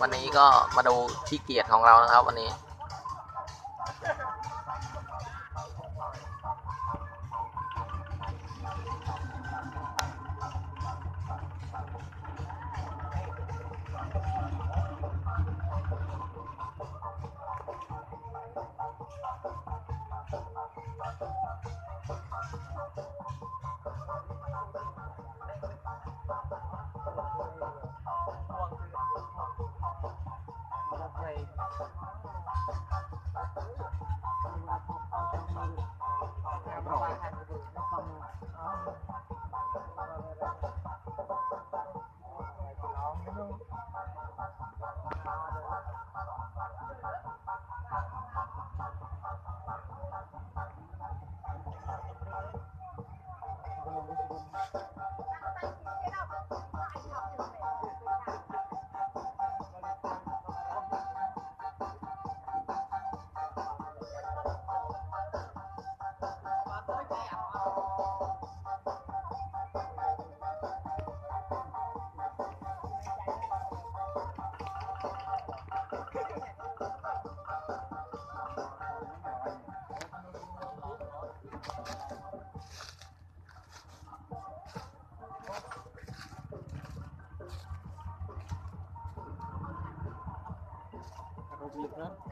วันนี้ก็มาดูที่เกียรติของเรานะครับ วันนี้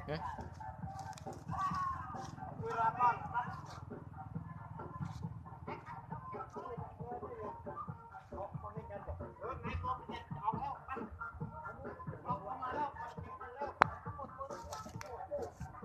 哎。